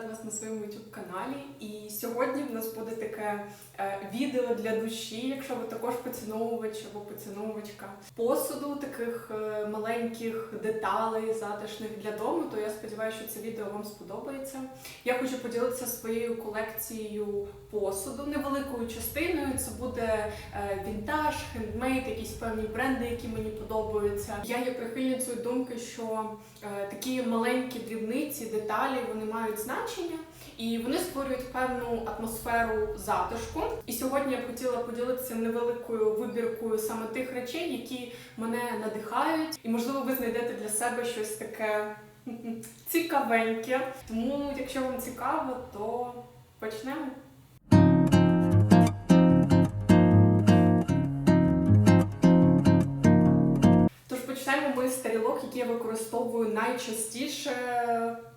вітати вас на своєму youtube каналі. І сьогодні в нас буде таке е, відео для душі, якщо ви також поціновувач або поціновувачка посуду, таких е, маленьких деталей, затишних для дому, то я сподіваюся, що це відео вам сподобається. Я хочу поділитися своєю колекцією посуду невеликою частиною. Це буде е, вінтаж, хендмейд, якісь певні бренди, які мені подобаються. Я є прихильницею думки, що такі маленькі дрібниці, деталі вони мають значення. І вони створюють певну атмосферу затишку. І сьогодні я б хотіла поділитися невеликою вибіркою саме тих речей, які мене надихають, і можливо ви знайдете для себе щось таке цікавеньке. Тому, якщо вам цікаво, то почнемо. З які я використовую найчастіше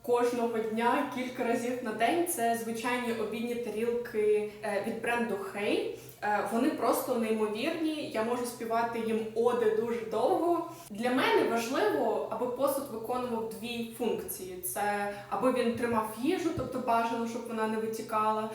кожного дня, кілька разів на день. Це звичайні обідні тарілки е, від бренду Hey. Е, Вони просто неймовірні. Я можу співати їм оди дуже довго. Для мене важливо, аби посуд виконував дві функції: це аби він тримав їжу, тобто бажано, щоб вона не витікала.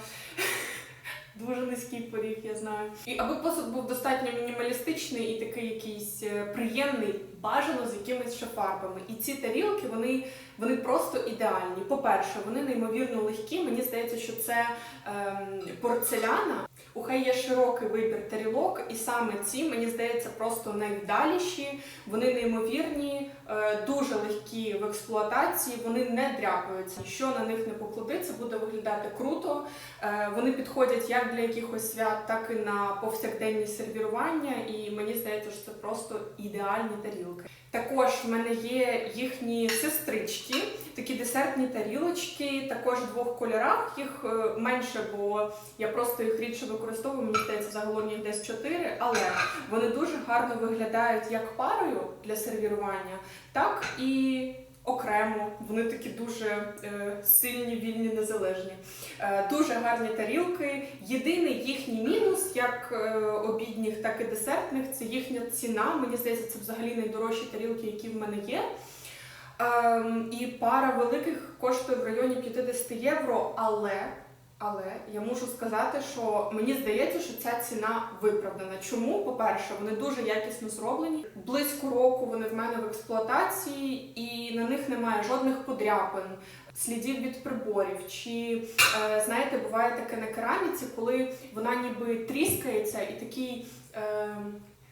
Дуже низький поріг, я знаю. І аби посуд був достатньо мінімалістичний і такий якийсь е, приємний, бажано з якимись ще фарбами. І ці тарілки вони, вони просто ідеальні. По-перше, вони неймовірно легкі. Мені здається, що це ем, порцеляна. У хай є широкий вибір тарілок, і саме ці, мені здається, просто найвдаліші. Вони неймовірні, е, дуже легкі в експлуатації, вони не дряпаються. Що на них не поклади, це буде виглядати круто. Е, Вони підходять як для якихось свят, так і на повсякденні сервірування. І мені здається, що це просто ідеальні тарілки. Також в мене є їхні сестрички, такі десертні тарілочки, також в двох кольорах. Їх е, менше, бо я просто їх рідше використовую. Мені здається, загалом їх десь чотири, але вони дуже гарно виглядають як парою для сервірування, так і. Окремо, вони такі дуже е, сильні, вільні, незалежні. Е, дуже гарні тарілки. Єдиний їхній мінус, як е, обідніх, так і десертних, це їхня ціна. Мені здається, це взагалі найдорожчі тарілки, які в мене є. Ем, і пара великих коштує в районі 50 євро, але. Але я мушу сказати, що мені здається, що ця ціна виправдана. Чому? По-перше, вони дуже якісно зроблені. Близько року вони в мене в експлуатації, і на них немає жодних подряпин, слідів від приборів. Чи е, знаєте, буває таке на кераміці, коли вона ніби тріскається і такий. Е,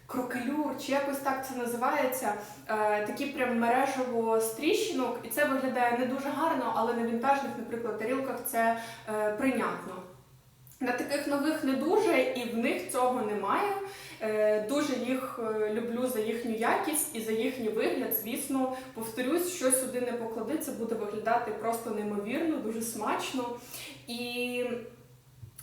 Крокелюр, чи якось так це називається, е, такі прям мережево стріщинок, і це виглядає не дуже гарно, але на вінтажних, наприклад, тарілках це е, прийнятно. На таких нових не дуже, і в них цього немає. Е, дуже їх люблю за їхню якість і за їхній вигляд. Звісно, повторюсь, що сюди не поклади, це буде виглядати просто неймовірно, дуже смачно. І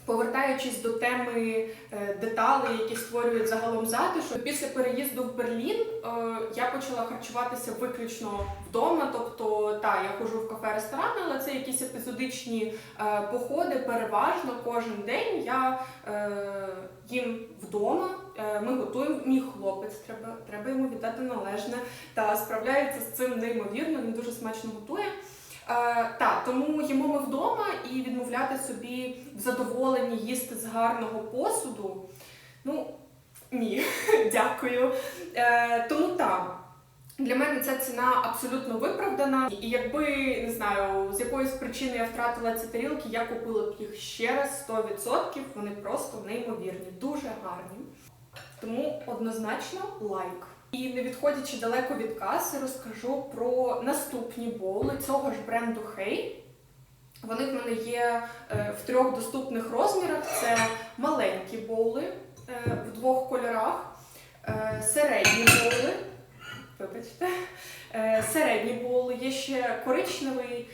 Повертаючись до теми е, деталей, які створюють загалом затишок, після переїзду в Берлін е, я почала харчуватися виключно вдома. Тобто, та я ходжу в кафе ресторани, але це якісь епізодичні е, походи. Переважно кожен день я їм вдома. Ми готуємо мій хлопець, треба, треба йому віддати належне та справляється з цим неймовірно. Він дуже смачно готує. Їмо ми вдома і відмовляти собі в задоволенні їсти з гарного посуду. Ну, ні, дякую. Е, тому так. Для мене ця ціна абсолютно виправдана. І якби не знаю, з якоїсь причини я втратила ці тарілки, я купила б їх ще раз 100%. Вони просто неймовірні, дуже гарні. Тому однозначно лайк. І не відходячи далеко від каси, розкажу про наступні боули цього ж бренду Hey. Вони в мене є е, в трьох доступних розмірах: це маленькі боули е, в двох кольорах, е, середні боули. Вибачте, середні боули, є ще коричневий,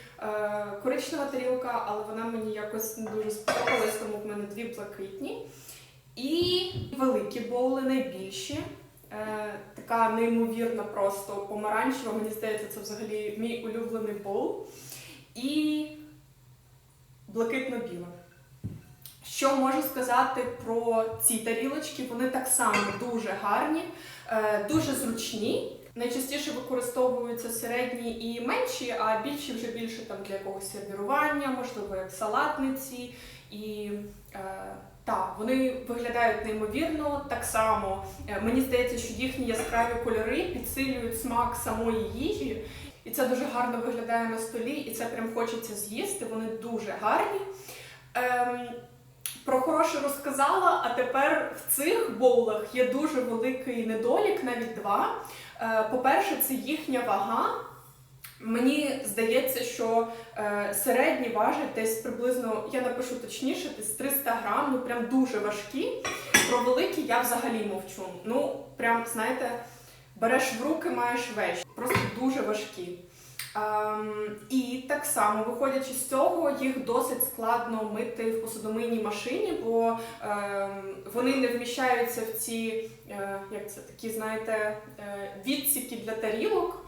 коричнева тарілка, але вона мені якось не дуже сподобалась, тому в мене дві блакитні. І великі боули найбільші. Така неймовірна, просто помаранчева. Мені здається, це взагалі мій улюблений боул. І блакитно-біла. Що можу сказати про ці тарілочки? Вони так само дуже гарні, е, дуже зручні. Найчастіше використовуються середні і менші, а більші вже більше там для якогось сервірування, можливо, як салатниці. І е, так, вони виглядають неймовірно так само. Е, мені здається, що їхні яскраві кольори підсилюють смак самої їжі. І це дуже гарно виглядає на столі, і це прям хочеться з'їсти. Вони дуже гарні. Ем, про хороше розказала, а тепер в цих боулах є дуже великий недолік, навіть два. Е, По-перше, це їхня вага. Мені здається, що е, середні важать десь приблизно, я напишу точніше, десь 300 грам, ну прям дуже важкі. Про великі я взагалі мовчу. Ну, прям, знаєте, береш в руки, маєш вещь. Просто дуже важкі. Ем, і так само, виходячи з цього, їх досить складно мити в посудомийній машині, бо ем, вони не вміщаються в ці, е, як це такі, знаєте, е, відсіки для тарілок.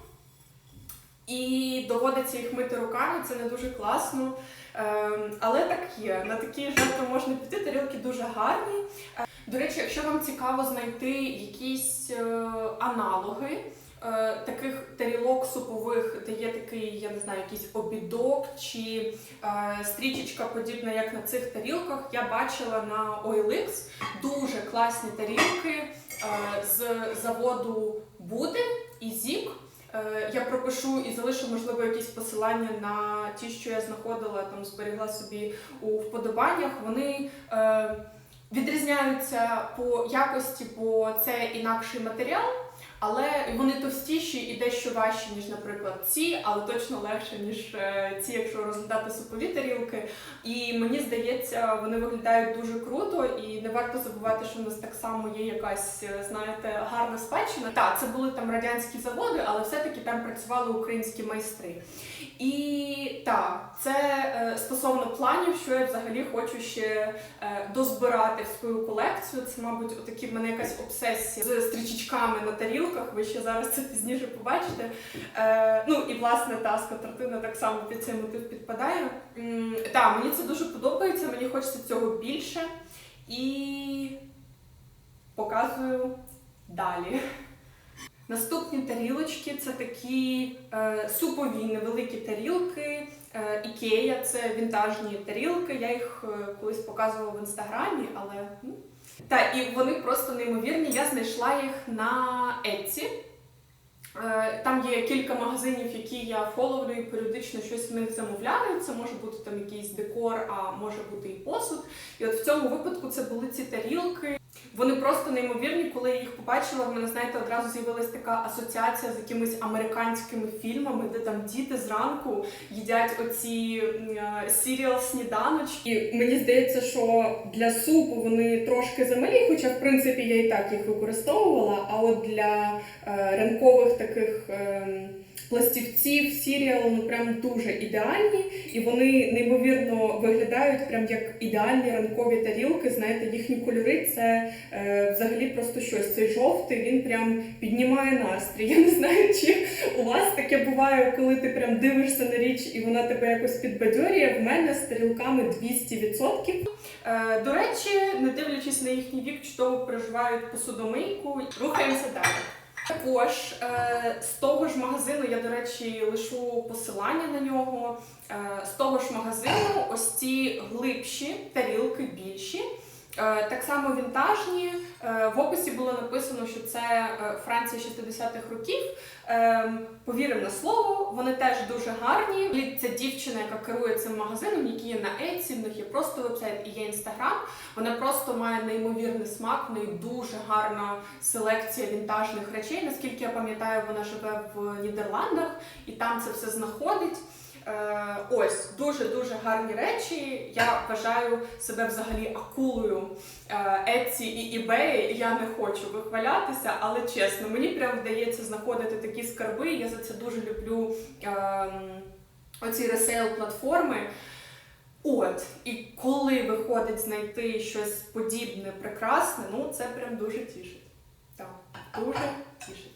І доводиться їх мити руками, це не дуже класно. Ем, але так є. На такі жертви можна піти, тарілки дуже гарні. До речі, якщо вам цікаво знайти якісь е, аналоги е, таких тарілок супових, де є такий, я не знаю, якийсь обідок чи е, стрічечка подібна, як на цих тарілках, я бачила на OLX дуже класні тарілки з заводу Буде і Зік. Я пропишу і залишу, можливо, якісь посилання на ті, що я знаходила, там зберігла собі у вподобаннях. Вони е, відрізняються по якості, бо це інакший матеріал, але вони товстіші і дещо важчі, ніж, наприклад, ці, але точно легше, ніж е, ці, якщо розглядати супові тарілки. І мені здається, вони виглядають дуже круто, і не варто забувати, що в нас так само є якась, е, знаєте, гарна спадщина. Так, це були там радянські заводи, але все-таки там працювали українські майстри. І так, це стосовно планів, що я взагалі хочу ще е, дозбирати в свою колекцію. Це, мабуть, отакі в мене якась обсесія з стрічечками на тарілках. Ви ще зараз це пізніше побачите. Е, ну і власне та скатертина так само під цей мотив підпадає. Так, мені це дуже подобається, мені хочеться цього більше. І показую далі. Наступні тарілочки це такі е, супові невеликі тарілки. Е, Ікея це вінтажні тарілки. Я їх е, колись показувала в інстаграмі, але ну. та і вони просто неймовірні. Я знайшла їх на Etsy. Е, Там є кілька магазинів, які я фоловлю і періодично щось в них замовляю. Це може бути там якийсь декор, а може бути і посуд. І от в цьому випадку це були ці тарілки. Вони просто неймовірні, коли я їх побачила. В мене знаєте, одразу з'явилась така асоціація з якимись американськими фільмами, де там діти зранку їдять оці сіріал сніданочки. І мені здається, що для супу вони трошки замалі, хоча в принципі я і так їх використовувала. А от для е, ранкових таких. Ем, Пластівців сіріалу ну прям дуже ідеальні, і вони неймовірно виглядають прям як ідеальні ранкові тарілки. Знаєте, їхні кольори це е, взагалі просто щось. Цей жовтий він прям піднімає настрій. Я не знаю, чи у вас таке буває, коли ти прям дивишся на річ і вона тебе якось підбадьорює. В мене з тарілками 200%. Е, до речі, не дивлячись на їхній вік, чудово переживають посудомийку. Рухаємося далі. Також е, з того ж магазину я, до речі, лишу посилання на нього. Е, з того ж магазину ось ці глибші тарілки більші. Е, так само вінтажні. Е, в описі було написано, що це е, Франція 60-х років. Повіримо на слово, вони теж дуже гарні. І Це дівчина, яка керує цим магазином, який є на Etsy, в них є просто вебсайт і є інстаграм. Вона просто має неймовірний смак, в неї дуже гарна селекція вінтажних речей. Наскільки я пам'ятаю, вона живе в Нідерландах і там це все знаходить. Е, ось дуже дуже гарні речі. Я вважаю себе взагалі акулою е, Etsy і eBay. Я не хочу вихвалятися, але чесно, мені прям вдається знаходити такі скарби. Я за це дуже люблю ем, оці ресейл платформи. От, і коли виходить знайти щось подібне, прекрасне, ну це прям дуже тішить. Так, дуже тішить.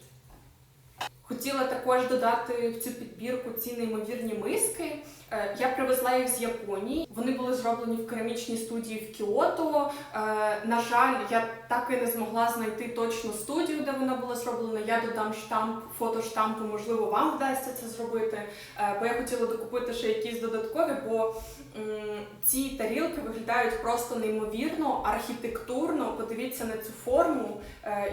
Хотіла також додати в цю підбірку ці неймовірні миски. Е, Я привезла їх з Японії. Вони були зроблені в керамічній студії в Кіото. Е, На жаль, я так і не змогла знайти точну студію, де вона була зроблена. Я додам штамп, фото штампу, можливо, вам вдасться це зробити. Е, Бо я хотіла докупити ще якісь додаткові, бо ці тарілки виглядають просто неймовірно, архітектурно. Подивіться на цю форму.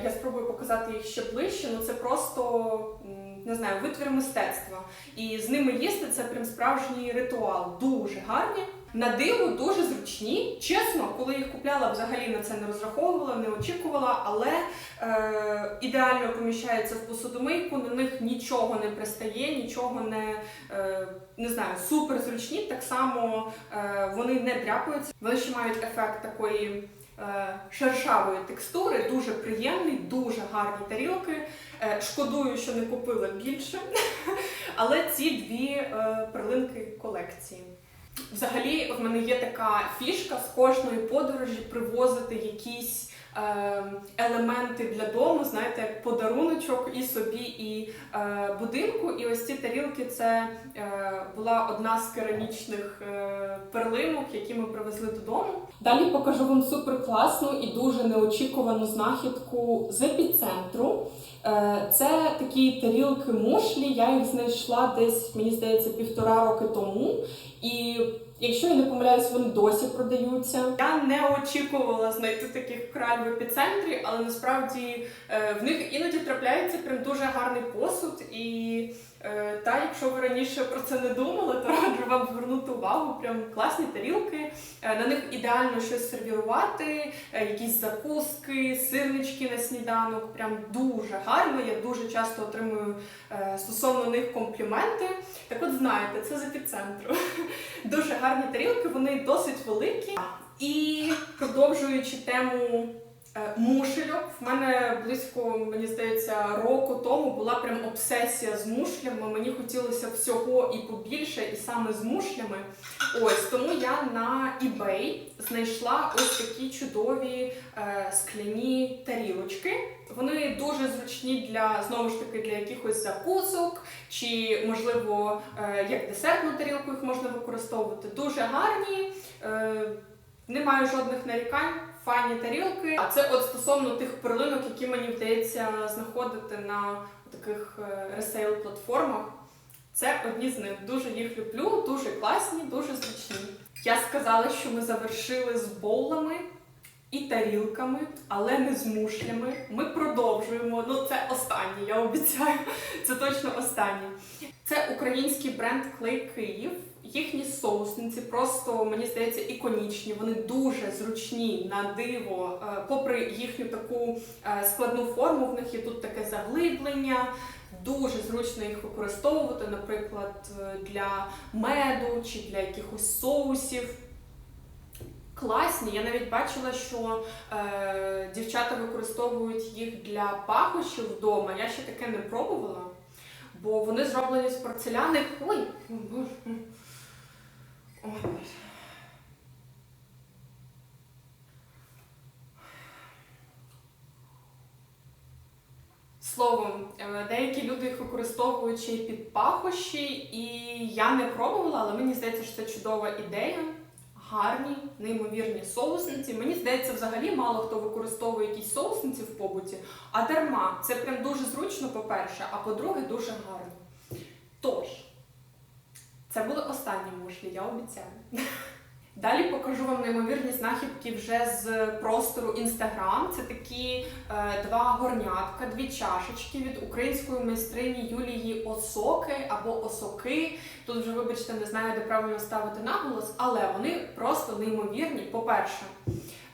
Я спробую показати їх ще ближче. Ну це просто не знаю, витвір мистецтва. І з ними їсти це прям справжній ритуал. Дуже гарні. На диво дуже зручні. Чесно, коли їх купляла, взагалі на це не розраховувала, не очікувала, але е, ідеально поміщаються в посудомийку, на них нічого не пристає, нічого не, е, не знаю, супер зручні. Так само е, вони не дряпаються. Вони ще мають ефект такої. Е, Шершавої текстури, дуже приємний, дуже гарні тарілки. Е, Шкодую, що не купила більше, але ці дві е, перлинки колекції. Взагалі, в мене є така фішка з кожної подорожі привозити якісь елементи для дому, знаєте, як подаруночок і собі, і е, будинку. І ось ці тарілки це е, була одна з керамічних е, перлинок, які ми привезли додому. Далі покажу вам супер класну і дуже неочікувану знахідку з епіцентру. Це такі тарілки мушлі. Я їх знайшла десь, мені здається, півтора роки тому. І якщо я не помиляюсь, вони досі продаються. Я не очікувала знайти таких краль в епіцентрі, але насправді е, в них іноді трапляється прям дуже гарний посуд. І та, якщо ви раніше про це не думали, то раджу вам звернути увагу. Прям класні тарілки. Е, На них ідеально щось сервірувати, е, якісь закуски, сирнички на сніданок. Прям дуже гарно. Я дуже часто отримую е, стосовно них компліменти. Так от знаєте, це з епіцентру. Дуже гарні тарілки, вони досить великі. І продовжуючи тему е, мушельок, в мене близько, мені здається, року тому була прям обсесія з мушлями. Мені хотілося всього і побільше, і саме з мушлями. Ось тому я на eBay знайшла ось такі чудові е, скляні тарілочки. Вони дуже зручні для знову ж таки для якихось закусок, чи можливо е, як десертну тарілку їх можна використовувати. Дуже гарні, е, немає жодних нарікань. Файні тарілки. А це от стосовно тих перлинок, які мені вдається знаходити на таких ресейл платформах. Це одні з них. Дуже їх люблю, дуже класні, дуже зручні. Я сказала, що ми завершили з боулами і тарілками, але не з мушлями. Ми продовжуємо. Ну, це останнє, я обіцяю. Це точно останнє. Це український бренд Клей Київ. Їхні соусниці просто мені здається іконічні. Вони дуже зручні на диво. Е, Попри їхню таку е, складну форму, в них є тут таке заглиблення. Дуже зручно їх використовувати, наприклад, е, для меду чи для якихось соусів. Класні. Я навіть бачила, що е, дівчата використовують їх для пахощів вдома. Я ще таке не пробувала, бо вони зроблені з порцеляни. Ой, Словом, е, деякі люди їх використовують ще й під пахощі, і я не пробувала, але мені здається, що це чудова ідея. Гарні, неймовірні соусниці. Мені здається, взагалі мало хто використовує якісь соусниці в побуті, а дарма. Це прям дуже зручно, по-перше, а по-друге, дуже гарно. Тож, це були останні мушлі, я обіцяю. Далі покажу вам неймовірні знахідки вже з простору Instagram. Це такі е, два горнятка, дві чашечки від української майстрині Юлії Осоки або Осоки. Тут вже, вибачте, не знаю, де правильно ставити наголос, але вони просто неймовірні. По-перше,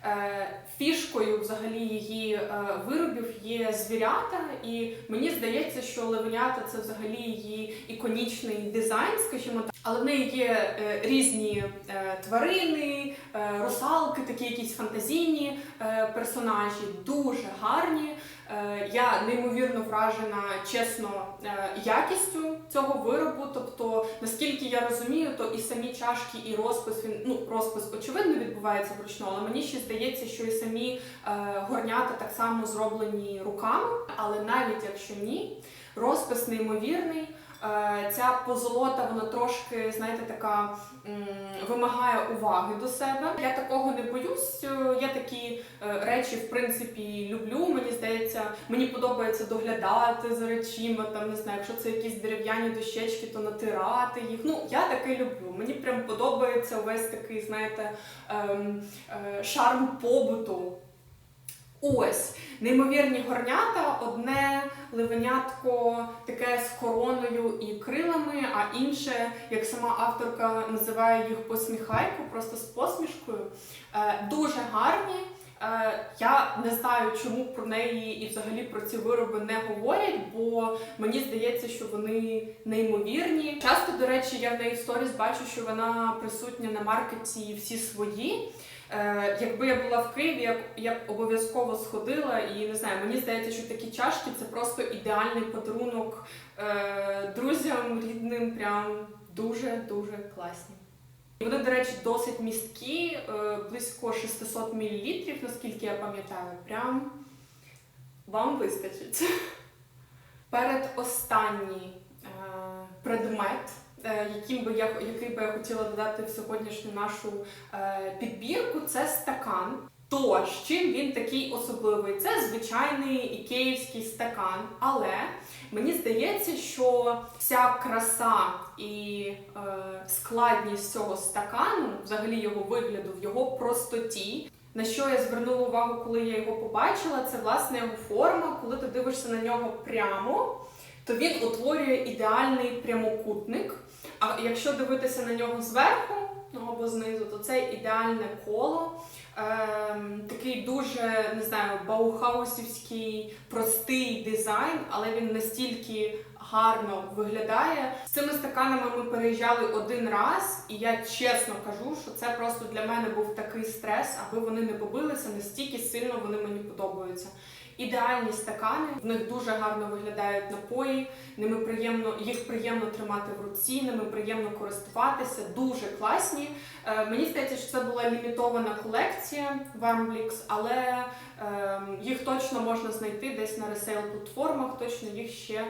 е, фішкою взагалі її е, виробів є звірята, і мені здається, що левенята це взагалі її іконічний дизайн, скажімо так. Але в неї є е, різні е, тварини, русалки, такі якісь фантазійні персонажі, дуже гарні. Е, я неймовірно вражена чесно е, якістю цього виробу. Тобто, наскільки я розумію, то і самі чашки, і розпис він ну розпис очевидно відбувається вручну, але мені ще здається, що і самі е, горнята так само зроблені руками. Але навіть якщо ні, розпис неймовірний. Е, Ця позолота, вона трошки, знаєте, така вимагає уваги до себе. Я такого не боюсь. Е, Я такі е, речі, в принципі, люблю. Мені здається, мені подобається доглядати за речима. Там не знаю, якщо це якісь дерев'яні дощечки, то натирати їх. Ну, я таке люблю. Мені прям подобається весь такий, знаєте, ем, шарм побуту. Ось, неймовірні горнята, одне ливенятко таке з короною і крилами, а інше, як сама авторка називає їх посміхайку, просто з посмішкою. Е, дуже гарні. Е, я не знаю, чому про неї і взагалі про ці вироби не говорять, бо мені здається, що вони неймовірні. Часто, до речі, я в неї сторіс бачу, що вона присутня на маркеті всі свої. Е, якби я була в Києві, я б, обов'язково сходила і не знаю, мені здається, що такі чашки це просто ідеальний подарунок е, друзям, рідним, прям дуже-дуже класні. Вони, до речі, досить місткі, е, близько 600 мл, наскільки я пам'ятаю, прям вам вистачить. Перед останній е, предмет, е, яким би я, який би я хотіла додати в сьогоднішню нашу підбірку, це стакан. Тож, чим він такий особливий? Це звичайний ікеївський стакан, але мені здається, що вся краса і е, складність цього стакану, взагалі його вигляду, в його простоті. На що я звернула увагу, коли я його побачила, це власне його форма. Коли ти дивишся на нього прямо, то він утворює ідеальний прямокутник. А якщо дивитися на нього зверху ну, або знизу, то це ідеальне коло. Ем, такий дуже не знаю, баухаусівський простий дизайн, але він настільки гарно виглядає. З цими стаканами ми переїжджали один раз, і я чесно кажу, що це просто для мене був такий стрес, аби вони не побилися, настільки сильно вони мені подобаються. Ідеальні стакани, в них дуже гарно виглядають напої, ними приємно, їх приємно тримати в руці, ними приємно користуватися, дуже класні. Е, мені здається, що це була лімітована колекція Warmblix, але е, їх точно можна знайти десь на ресейл платформах, точно їх ще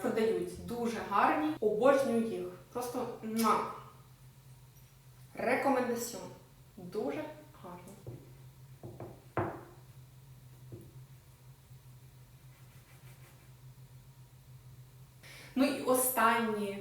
продають. Дуже гарні, обожнюю їх. Просто муа. рекомендаціон. Дуже гарні. Ну і останні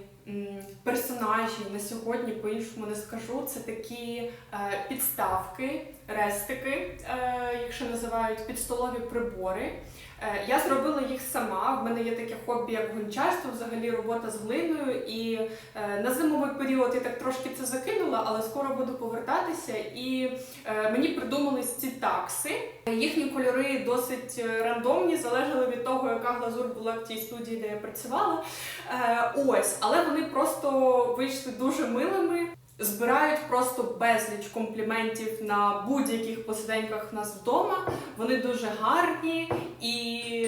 персонажі на сьогодні по-іншому не скажу. Це такі е, підставки, рестики, е, якщо називають підстолові прибори. Е, я зробила їх сама. В мене є таке хобі, як гончарство, взагалі робота з глиною. І е, на зимовий період я так трошки це закинула, але скоро буду повертатися. І е, мені придумались ці такси. Їхні кольори досить рандомні, залежали від того, яка глазур була в тій студії, де я працювала. Ось, але вони просто вийшли дуже милими. Збирають просто безліч компліментів на будь-яких посиденьках нас вдома. Вони дуже гарні і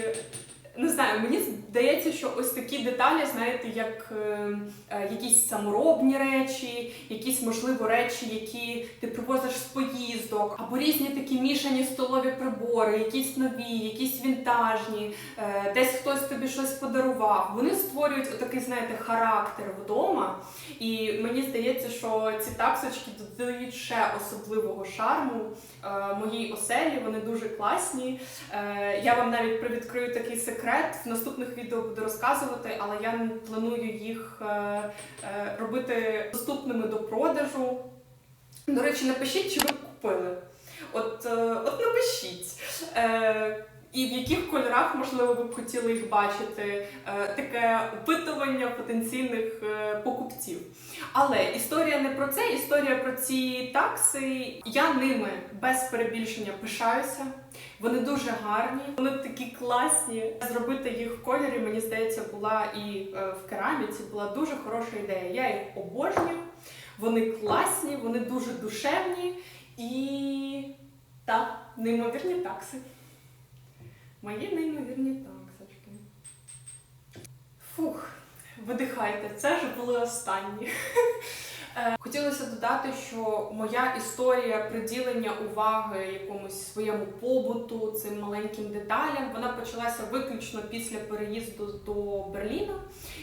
знаю, мені здається, що ось такі деталі, знаєте, як е, е, якісь саморобні речі, якісь можливо речі, які ти привозиш з поїздок, або різні такі мішані столові прибори, якісь нові, якісь вінтажні, е, десь хтось тобі щось подарував. Вони створюють отакий, знаєте, характер вдома. І мені здається, що ці таксочки додають ще особливого шарму е, моїй оселі. Вони дуже класні. Е, я вам навіть привідкрию такий секрет. В наступних відео буду розказувати, але я не планую їх е, е, робити доступними до продажу. До речі, напишіть, чи ви купили. От, е, от напишіть. І в яких кольорах, можливо, ви б хотіли їх бачити, Е, таке опитування потенційних е, покупців. Але історія не про це, історія про ці такси. Я ними без перебільшення пишаюся. Вони дуже гарні, вони такі класні. Зробити їх в кольорі, мені здається, була і е, в кераміці була дуже хороша ідея. Я їх обожнюю, вони класні, вони дуже душевні і та неймовірні такси. Мої неймовірні таксочки. Фух, видихайте, це ж були останні. Е, Хотілося додати, що моя історія приділення уваги якомусь своєму побуту, цим маленьким деталям, вона почалася виключно після переїзду до Берліна.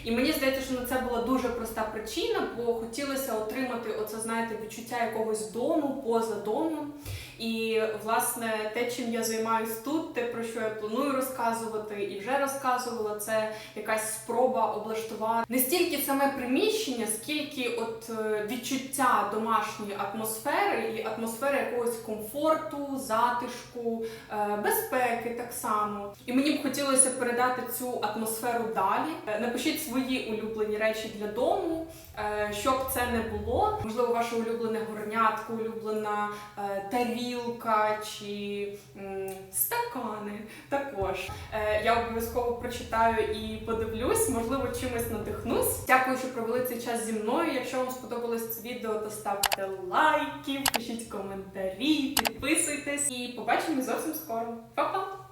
І мені здається, що на це була дуже проста причина, бо хотілося отримати оце, знаєте, відчуття якогось дому поза домом. І власне те, чим я займаюсь тут, те про що я планую розказувати, і вже розказувала, це якась спроба облаштувати не стільки саме приміщення, скільки от е, відчуття домашньої атмосфери і атмосфери якогось комфорту, затишку, е, безпеки так само. І мені б хотілося передати цю атмосферу далі. Е, Напишіть свої улюблені речі для дому, е, що б це не було. Можливо, ваше улюблене горнятко, улюблена е, тарілка чи стакани. Також Е, я обов'язково прочитаю і подивлюсь, можливо, чимось надихнусь. Дякую, що провели цей час зі мною. Якщо вам сподобалось це відео, то ставте лайки, пишіть коментарі, підписуйтесь і побачимо зовсім скоро. Па-па!